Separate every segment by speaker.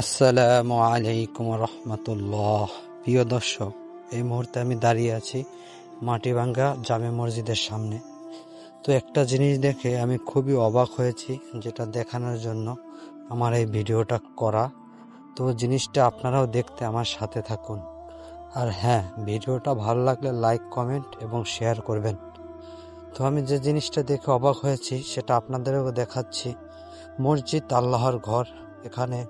Speaker 1: আসসালামু আলাইকুম রহমতুল্লাহ। প্রিয় দর্শক, এই মুহূর্তে আমি দাঁড়িয়ে আছি মাটিভাঙ্গা জামে মসজিদের সামনে। তো একটা জিনিস দেখে আমি খুবই অবাক হয়েছি, যেটা দেখানোর জন্য আমার এই ভিডিওটা করা। তো জিনিসটা আপনারাও দেখতে আমার সাথে থাকুন। আর হ্যাঁ ভিডিওটা ভালো লাগলে লাইক, কমেন্ট এবং শেয়ার করবেন। তো আমি যে জিনিসটা দেখে অবাক হয়েছি, সেটা আপনাদেরও দেখাচ্ছি। মসজিদ আল্লাহর ঘর, এখানে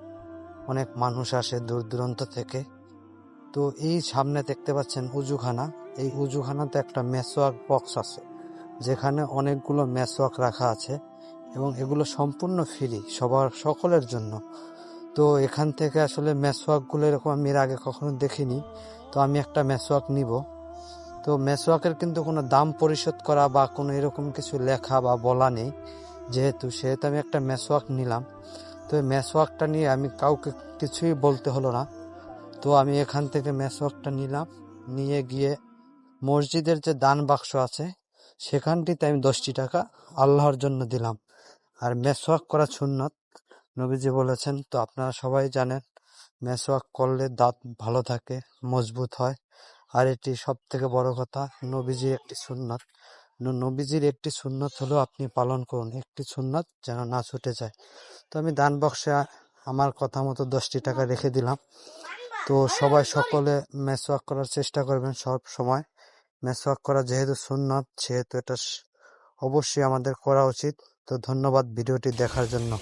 Speaker 1: অনেক মানুষ আসে দূর দূরান্ত থেকে। তো এই সামনে দেখতে পাচ্ছেন উজুখানা। এই উজুখানাতে একটা মেসোয়াক বক্স আছে, যেখানে অনেকগুলো মেসোয়াক রাখা আছে এবং এগুলো সম্পূর্ণ ফ্রি সবার, সকলের জন্য। তো এখান থেকে আসলে মেসোয়াকগুলো এরকম আমি এর আগে কখনো দেখিনি, তো আমি একটা মেসোয়াক নিব। তো মেসোয়াকের কিন্তু কোনো দাম পরিশোধ করা বা কোনো এরকম কিছু লেখা বা বলা নেই, যেহেতু সেহেতু আমি একটা মেসোয়াক নিলাম। তো মেসোয়াকটা নিয়ে আমি কাউকে কিছুই বলতে হলো না। তো আমি এখান থেকে মেসোয়াকটা নিলাম, নিয়ে গিয়ে মসজিদের যে দান বাক্স আছে, সেখানটিতে আমি দশটি টাকা আল্লাহর জন্য দিলাম। আর মেসোয়াক করা সুন্নত, নবীজি বলেছেন, তো আপনারা সবাই জানেন মেসোয়াক করলে দাঁত ভালো থাকে, মজবুত হয়। আর এটি সব থেকে বড় কথা, নবীজির একটি সুন্নত। নবীজির একটি সুন্নত হলো আপনি পালন করুন। একটি সুন্নত যেন না ছুটে যায়। তো আমি দান বক্সে আমার কথা মতো দশটি টাকা রেখে দিলাম। তো সবাই সকলে মেসওয়াক করার চেষ্টা করবেন সব সময়। মেসওয়াক করা যেহেতু সুন্নত, সেহেতু এটা অবশ্যই আমাদের করা উচিত। তো ধন্যবাদ ভিডিওটি দেখার জন্য।